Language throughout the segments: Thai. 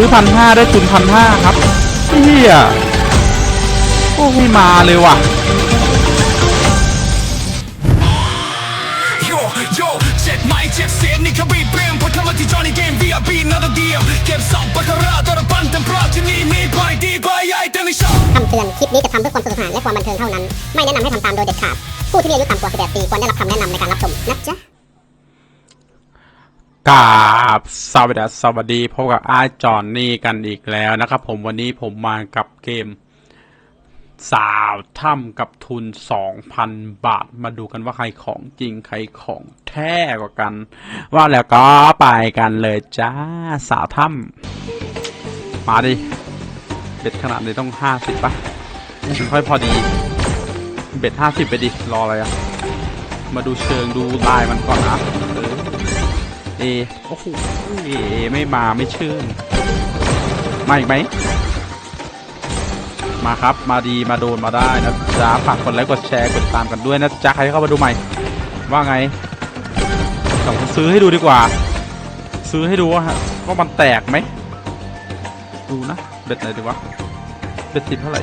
ซื้อพันห้าได้ทุนพันห้าครับเฮียโอ้ไม่มาเลยว่ะโยโย่เจ็ดไม้เจ็ดเสียงนี่แค่รีบเรียงพอทำมาที่จอในเกม VIP นัดเดียวเก็บสองบาคาร่าตัวละพันเต็มเพราะที่นี่มีไปดีไปใหญ่เต็มในชอบคำเตือนคลิปนี้จะทำเพื่อความสนุกสนานและความบันเทิงเท่านั้น ไม่แนะนำให้ทำตามโดยเด็ดขาด ผู้ที่มีอายุต่ำกว่า 18 ปีควรได้รับคำแนะนำในการรับชมนะจ๊ะ กราบสวัสดีสวัสดีพบกับอาจอนนี่กันอีกแล้วนะครับ ผมวันนี้ผมมากับเกม สาวถ้ำกับทุน 2,000 บาท มาดูกันว่าใครของจริงใครของแท้กว่ากัน ว่าแล้วก็ไปกันเลยจ้า สาวถ้ำมาดิเบ็ดขนาดนี้ต้อง 50ปะค่อยพอดี เบ็ด 50 ไปดิ รออะไรอะมาดูเชิงดูลายมันก่อนนะเออ เอโอ้โหเอไม่มาไม่ชื่องมาอีกไหมมาครับมาดีมาโดนมาได้นะจ๊ะฝากกดไลค์กดแชร์กดตามกันด้วยนะจ๊ะใครเข้ามาดูใหม่ ว่าไงลองซื้อให้ดูดีกว่า ซื้อให้ดูว่าว่ามันแตกไหมดูนะเบ็ดไหนดีวะเบ็ดสิบเท่าไหร่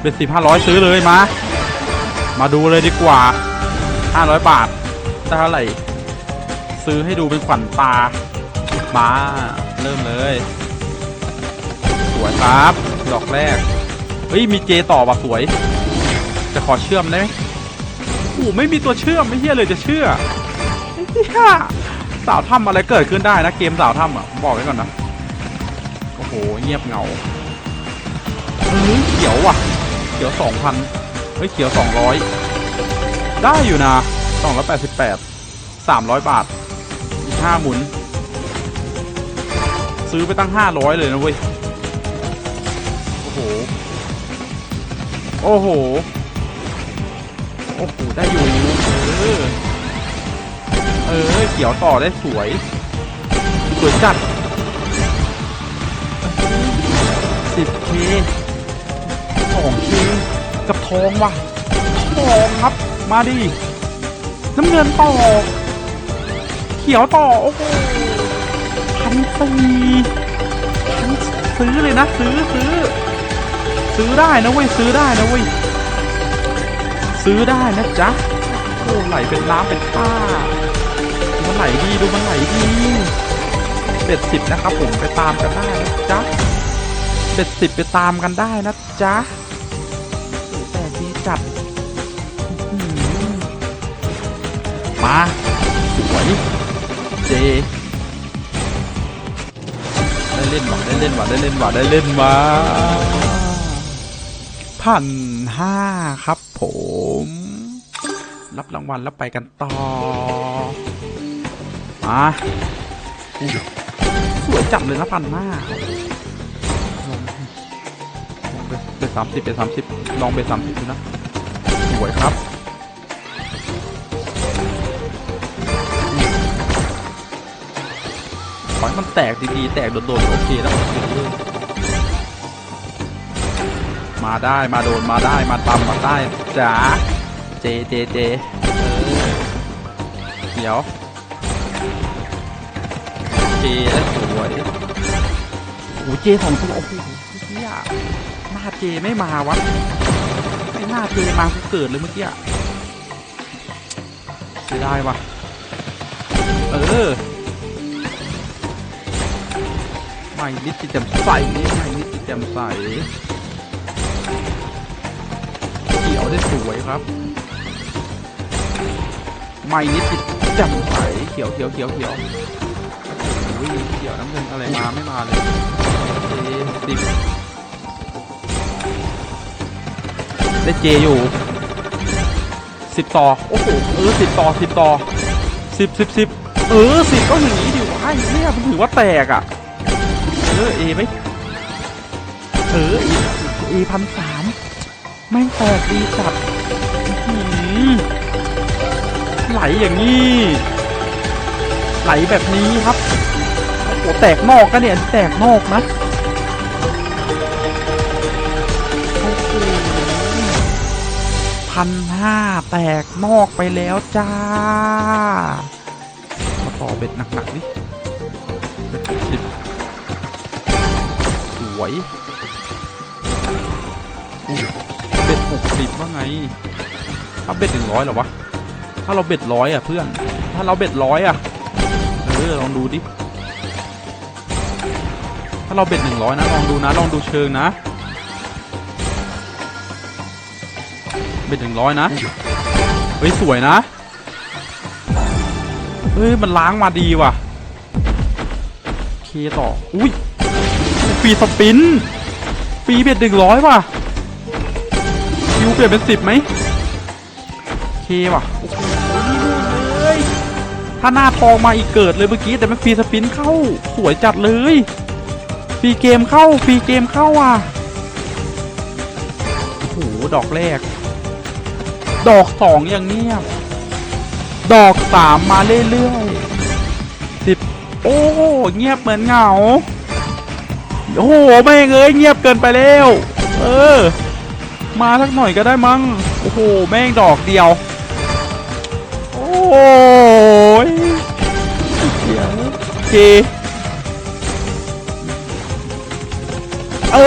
เบ็ดสิบห้าร้อยซื้อเลยมา มาดูเลยดีกว่าห้าร้อยบาทได้เท่าไหร่ ซื้อให้ดูเป็นขวัญตามาเริ่มเลย สวยครับ ดอกแรก เฮ้ย มีเจต่อว่ะสวย จะขอเชื่อมได้ไหมโอ้ไม่มีตัวเชื่อม ไม่เฮี้ยเลยจะเชื่อเฮียสาวถ้ำอะไรเกิดขึ้นได้นะ เกมสาวถ้ำอะผมบอกไว้ก่อนนะ โอ้โห เงียบเงาเฮ้ยเขียวว่ะ เขียวสองพันเฮ้ย เขียวสองร้อยได้อยู่นะสองร้อยแปดสิบแปด สามร้อยบาทอีกห้าหมุน ซื้อไปตั้งห้าร้อยเลยนะเว้ย โอ้โห โอ้โห โอ้โห ได้อยู่ เออ เออ เขียวต่อได้สวย สวยจัด 10k 2k กับทองว่ะทองครับ มาดิ น้ำเงินต่อ ขียวต่อ โอ้โหพันสี่พันซื้อเลยนะ ซื้อซื้อ ซื้อได้นะเว้ย ซื้อได้นะเว้ย ซื้อได้นะจ๊ะ โอ้ไหลเป็นน้ำเป็นท่าดูมันไหลดีดูมันไหลดีเบ็ดสิบนะครับผมไปตามกันได้นะจ๊ะเบ็ดสิบไปตามกันได้นะจ๊ะแต่ดีจัดมาสวย เจได้เล่นว่ะได้เล่นว่ะได้เล่นว่ะได้เล่นมาพันห้าครับผม รับรางวัลแล้วไปกันต่อ มาอุ๊ยสวยจัดเลยนะพันห้าลองไปไปสามสิบไปสามสิบลองไปสามสิบดูนะ สวยครับ ขอให้มันแตกดีๆ แตกโดนๆโอเคแล้วมาได้มาโดนมาได้มาตำมาได้จ๋าเจเจเจเออเดี๋ยวเจแล้วสวยโอ้เจสองตัวโอ้โหเฮียหน้าเจไม่มาวะไม่หน้าเจมากูเกิดเลยเมื่อกี้เสียดายวะเออ ไม่นิดจิตแจ่มใสไม่นิดจิตแจ่มใสเขียวได้สวยครับ ไม่นิดจิตแจ่มใสเขียวเขียวเขียวเขียวโอ้ยเขียวน้ำเงินอะไรมาไม่มาเลยเจสิบได้เจอยู่สิบต่อโอ้โหเออสิบต่อสิบต่อสิบสิบสิบเออสิบก็อย่างนี้ดิวะไอ้เนี่ยมันถือว่าแตกอะ ออเอไหมเออเอเอพันสามแม่งแตกดีจัดอื้อหือไหลอย่างนี้ ไหลแบบนี้ครับโอ้โหแตกนอกกันเนี่ยแตกนอกนะโอ้โหพันห้าแตกนอกไปแล้วจ้ามาต่อเบ็ดหนักๆดิเบ็ดสิบ วยเบ็ดหกสิบว่าไง ถ้าเบ็ดหนึ่งร้อยหรอวะ ถ้าเราเบ็ดร้อยอะเพื่อน ถ้าเราเบ็ดร้อยอะ เออลองดูดิ ถ้าเราเบ็ดหนึ่งร้อยนะลองดูนะลองดูเชิงนะ เบ็ดหนึ่งร้อยนะ เฮ้ยสวยนะ เฮ้ยมันล้างมาดีว่ะ เคต่อ อุ้ย ฟีสปินฟีเบ็ดหนึ่งร้อยว่ะคิวเปลี่ยนเป็นสิบไหมเคว่ะถ้าหน้าทองมาอีกเกิดเลยเมื่อกี้แต่ไมันฟรีสปินเข้าสวยจัดเลยฟรีเกมเข้าฟรีเกมเข้าอะโอ้โหดอกแรก ดอกสองอย่างเงียบดอกสามมาเรื่อยๆสิบโอ้เงียบเหมือนเหงา โอ้โหแม่งเอ้ยเงียบเกินไปแล้ว เออ มาสักหน่อยก็ได้มั้ง โอ้โหแม่งดอกเดียว โอ้ยเสียงเคเอ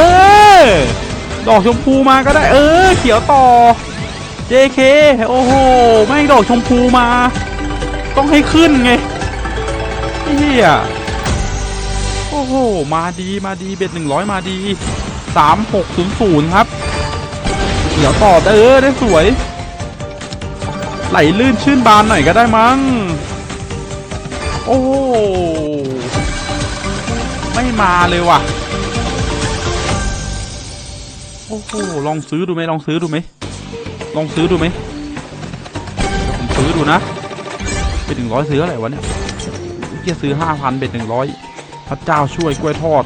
อ ดอกชมพูมาก็ได้ เออ เขียวต่อ JK โอ้โห แม่งดอกชมพูมา ต้องให้ขึ้นไงเฮีย โอ้โห มาดีมาดีเบ็ดหนึ่งร้อยมาดีสามหกศูนย์ศูนย์ครับเดี๋ยวต่อเออได้สวย ไหลลื่นชื่นบานหน่อยก็ได้มั้ง โอ้ไม่มาเลยว่ะ โอ้โห ลองซื้อดูไหมลองซื้อดูไหมลองซื้อดูไหมผมซื้อดูนะ เป็นหนึ่งร้อยซื้ออะไรวะเนี่ยเกียซื้อห้าพันเบ็ดหนึ่งร้อย พระเจ้าช่วยกล้วยทอด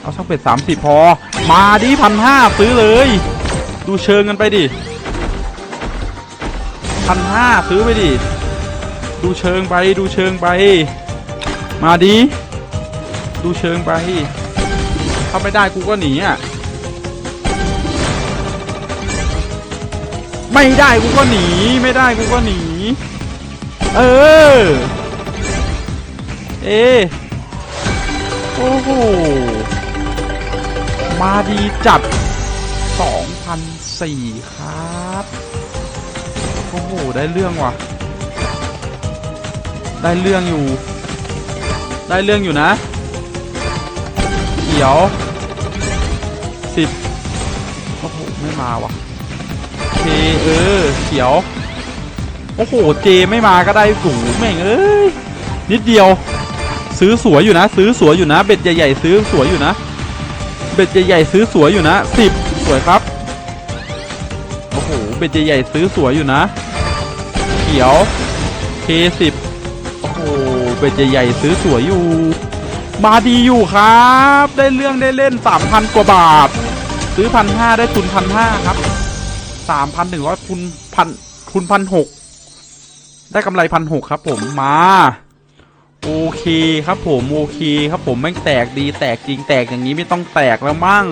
เอาสักเป็ดสามสิบพอ มาดิพันห้าซื้อเลย ดูเชิงกันไปดิพันห้าซื้อไปดิ ดูเชิงไปดูเชิงไป มาดิ ดูเชิงไป ถ้าไม่ได้กูก็หนีอะ ไม่ได้กูก็หนี ไม่ได้กูก็หนี เออ เอ อ้โห มาดีจัด 2,004ครับ โอ้โห ได้เรื่องว่ะ ได้เรื่องอยู่ ได้เรื่องอยู่นะ เขียวสิบโอ้โห ไม่มาว่ะเคเออ เขียว โอ้โห เจไม่มาก็ได้สูงแม่งเอ้ย นิดเดียว ซื้อสวยอยู่นะ ซื้อสวยอยู่นะ เบ็ดใหญ่ๆซื้อสวยอยู่นะ เบ็ดใหญ่ๆซื้อสวยอยู่นะสิบสวยครับโอ้โหเบ็ดใหญ่ๆซื้อสวยอยู่นะ เขียวเคสิบโอ้โหเบ็ดใหญ่ๆซื้อสวยอยู่ มาดีอยู่ครับ ได้เรื่องได้เล่นสามพันกว่าบาท ซื้อพันห้าได้ทุนพันห้าครับสามพันหนึ่งร้อยทุนพันทุนพันหกได้กำไรพันหกครับผมมา โอเคครับผมโอเคครับผมแม่งแตกดีแตกจริงแตกอย่างนี้ไม่ต้องแตกแล้วมั่ง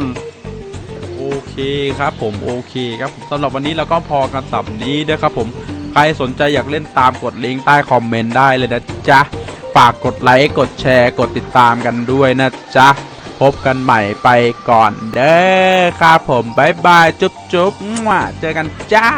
โอเคครับผมโอเคครับผมสำหรับวันนี้เราก็พอกันสับนี้ด้วยครับผมใครสนใจอยากเล่นตามกดลิงก์ใต้คอมเมนต์ได้เลยนะจ๊ะฝากกดไลค์กดแชร์กดติดตามกันด้วยนะจ๊ะพบกันใหม่ไปก่อนเด้อครับผมบายบายจุ๊บจุ๊บมั่วเจอกันจ้า